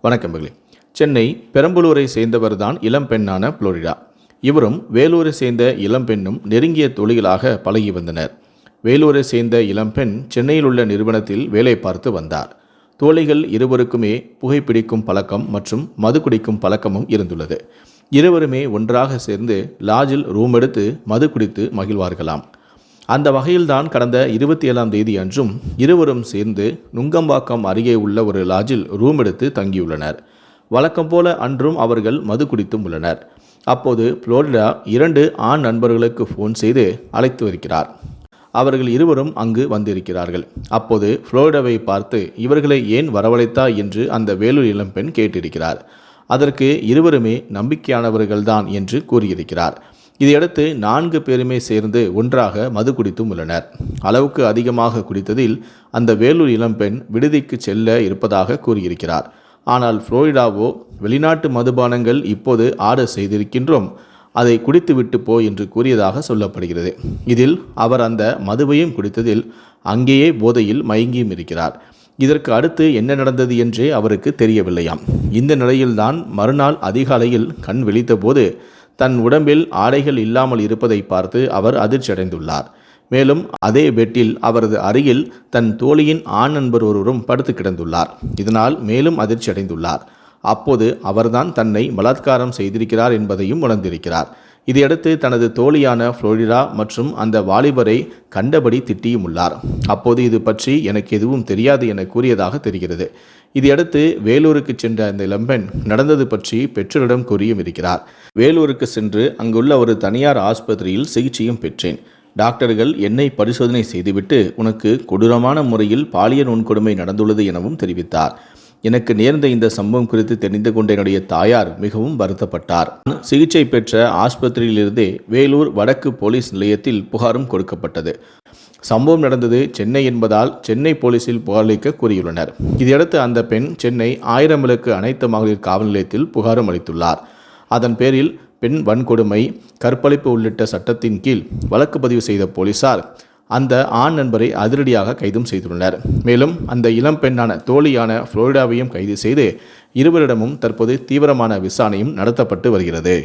வணக்கம் மகளே. சென்னை பெரம்பலூரை சேர்ந்தவர்தான் இளம்பெண்ணான புளோரிடா. இவரும் வேலூரை சேர்ந்த இளம்பெண்ணும் நெருங்கிய தொழிலாக பழகி வந்தனர். வேலூரை சேர்ந்த இளம்பெண் சென்னையில் உள்ள நிறுவனத்தில் வேலை பார்த்து வந்தார். தோழிகள் இருவருக்குமே புகைப்பிடிக்கும் பழக்கம் மற்றும் மது குடிக்கும் பழக்கமும் இருந்துள்ளது. இருவருமே ஒன்றாக சேர்ந்து லாஜில் ரூம் எடுத்து மது குடித்து மகிழ்வார்களாம். அந்த வகையில்தான் கடந்த இருபத்தி ஏழாம் தேதி அன்றும் இருவரும் சேர்ந்து நுங்கம்பாக்கம் அருகே உள்ள ஒரு லாட்ஜில் ரூம் எடுத்து தங்கியுள்ளனர். வழக்கம் போல அன்றும் அவர்கள் மது குடித்தும் உள்ளனர். அப்போது புளோரிடா இரண்டு ஆண் நண்பர்களுக்கு ஃபோன் செய்து அழைத்து வருகிறார். அவர்கள் இருவரும் அங்கு வந்திருக்கிறார்கள். அப்போது புளோரிடாவை பார்த்து இவர்களை ஏன் வரவழைத்தா என்று அந்த வேலூர் இளம்பெண் கேட்டிருக்கிறார். அதற்கு இருவருமே நம்பிக்கையானவர்கள்தான் என்று கூறியிருக்கிறார். இதையடுத்து நான்கு பேருமே சேர்ந்து ஒன்றாக மது குடித்தும் உள்ளனர். அளவுக்கு அதிகமாக குடித்ததில் அந்த வேலூர் இளம்பெண் விடுதிக்கு செல்ல இருப்பதாக கூறியிருக்கிறார். ஆனால் புளோரிடாவோ வெளிநாட்டு மதுபானங்கள் இப்போது ஆர்டர் செய்திருக்கின்றோம். அதை குடித்துவிட்டு போ என்று கூறியதாக சொல்லப்படுகிறது. இதில் அவர் அந்த மதுவையும் குடித்ததில் அங்கேயே போதையில் மயங்கியும் இருக்கிறார். இதற்கு அடுத்து என்ன நடந்தது என்றே அவருக்கு தெரியவில்லையாம். இந்த நிலையில்தான் மறுநாள் அதிகாலையில் கண் விழித்தபோது தன் உடம்பில் ஆடைகள் இல்லாமல் இருப்பதை பார்த்து அவர் அதிர்ச்சியடைந்துள்ளார். மேலும் அதே பெட்டில் அவரது அருகில் தன் தோழியின் ஆண் நண்பர் ஒருவரும் படுத்து கிடந்துள்ளார். இதனால் மேலும் அதிர்ச்சி அடைந்துள்ளார் அப்போது அவர்தான் தன்னை பலாத்காரம் செய்திருக்கிறார் என்பதையும் உணர்ந்திருக்கிறார். இதையடுத்து தனது தோழியான புளோரிடா மற்றும் அந்த வாலிபரை கண்டபடி திட்டியும் உள்ளார். அப்போது இது பற்றி எனக்கு எதுவும் தெரியாது என கூறியதாக தெரிகிறது. இதையடுத்து வேலூருக்கு சென்ற அந்த இளம்பெண் நடந்தது பற்றி பெற்றோரிடம் கூறியும் இருக்கிறார். வேலூருக்கு சென்று அங்குள்ள ஒரு தனியார் ஆஸ்பத்திரியில் சிகிச்சையும் பெற்றேன். டாக்டர்கள் என்னை பரிசோதனை செய்துவிட்டு உனக்கு கொடூரமான முறையில் பாலியல் உன்கொடுமை நடந்துள்ளது எனவும் தெரிவித்தார். எனக்கு நேர்ந்த இந்த சம்பவம் குறித்து தெரிந்து கொண்ட என்னுடைய தாயார் மிகவும் வருத்தப்பட்டார். சிகிச்சை பெற்ற ஆஸ்பத்திரியிலிருந்தே வேலூர் வடக்கு போலீஸ் நிலையத்தில் புகாரும் கொடுக்கப்பட்டது. சம்பவம் நடந்தது சென்னை என்பதால் சென்னை போலீசில் புகாரளிக்க கூறியுள்ளனர். இதையடுத்து அந்த பெண் சென்னை ஆயிரம் விளக்கு அனைத்து மகளிர் காவல் நிலையத்தில் புகாரும் அளித்துள்ளார். அதன் பேரில் பெண் வன்கொடுமை கற்பழிப்பு உள்ளிட்ட சட்டத்தின் கீழ் வழக்கு பதிவு செய்த போலீசார் அந்த ஆண் நண்பரை அதிரடியாக கைதும் செய்துள்ளனர். மேலும் அந்த இளம் பெண்ணான தோழியான புளோரிடாவையும் கைது செய்து இருவரிடமும் தற்போது தீவிரமான விசாரணையும் நடத்தப்பட்டு வருகிறது.